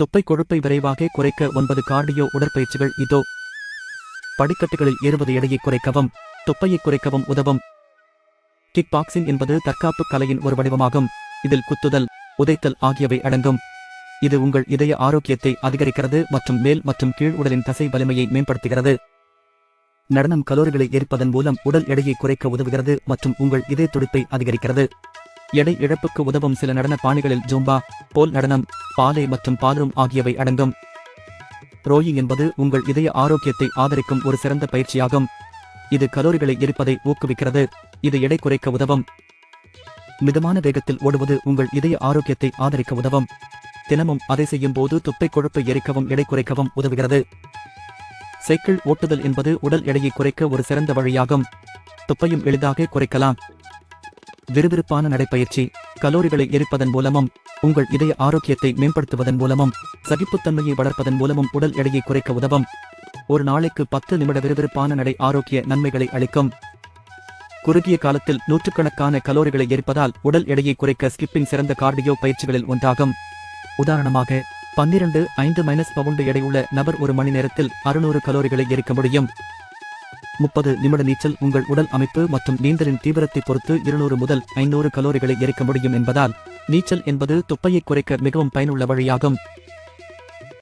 தொப்பை கொழுப்பை விரைவாக குறைக்க ஒன்பது கார்டியோ உடற்பயிற்சிகள் இதோ. படிக்கட்டுகளில் ஏறுவது எடையை குறைக்கவும் தொப்பையை குறைக்கவும் உதவும். கிக் பாக்ஸிங் என்பது தற்காப்பு கலையின் ஒரு வடிவமாகும். இதில் குத்துதல் உதைத்தல் ஆகியவை அடங்கும். இது உங்கள் இதய ஆரோக்கியத்தை அதிகரிக்கிறது மற்றும் மேல் மற்றும் கீழ் உடலின் தசை வலிமையை மேம்படுத்துகிறது. நடனம் கலோரிகளை ஏற்பதன் மூலம் உடல் எடையை குறைக்க உதவுகிறது மற்றும் உங்கள் இதய துடிப்பை அதிகரிக்கிறது. எடை இழப்புக்கு உதவும் சில நடன பாணிகளில் ஜூம்பா போல் நடனம் பாலை மற்றும் பாலரும் ஆகியவை அடங்கும். ரோயிங் என்பது உங்கள் இதய ஆரோக்கியத்தை ஆதரிக்கும் ஒரு சிறந்த பயிற்சியாகும். இது கலோரிகளை எரிப்பதை ஊக்குவிக்கிறது. இது எடை குறைக்க உதவும். மிதமான வேகத்தில் ஓடுவது உங்கள் இதய ஆரோக்கியத்தை ஆதரிக்க உதவும். தினமும் அதை செய்யும் போது துப்பை கொழுப்பை எரிக்கவும் எடை குறைக்கவும் உதவுகிறது. சைக்கிள் ஓட்டுதல் என்பது உடல் எடையை குறைக்க ஒரு சிறந்த வழியாகும். துப்பையும் எளிதாக குறைக்கலாம். விறுவிறுப்பான நடைப்பயிற்சி கலோரிகளை எரிப்பதன் மூலமும் உங்கள் இதய ஆரோக்கியத்தை மேம்படுத்துவதன் மூலமும் சகிப்புத்தன்மையை வளர்ப்பதன் மூலமும் உடல் எடையை குறைக்க உதவும். ஒரு நாளைக்கு பத்து நிமிட விறுவிறுப்பான நடை ஆரோக்கிய நன்மைகளை அளிக்கும். குறுகிய காலத்தில் நூற்றுக்கணக்கான கலோரிகளை எரிப்பதால் உடல் எடையை குறைக்க ஸ்கிப்பிங் சிறந்த கார்டியோ பயிற்சிகளில் ஒன்றாகும். உதாரணமாக பன்னிரண்டு ஐந்து மைனஸ் பவுண்டு எடையுள்ள நபர் ஒரு மணி நேரத்தில் அறுநூறு கலோரிகளை எரிக்க முடியும். முப்பது நிமிட நீச்சல் உங்கள் உடல் அமைப்பு மற்றும் நீந்தலின் தீவிரத்தை பொறுத்து இருநூறு முதல் ஐநூறு கலோரிகளை எரிக்க முடியும் என்பதால் நீச்சல் என்பது துப்பையை குறைக்க மிகவும் பயனுள்ள வழியாகும்.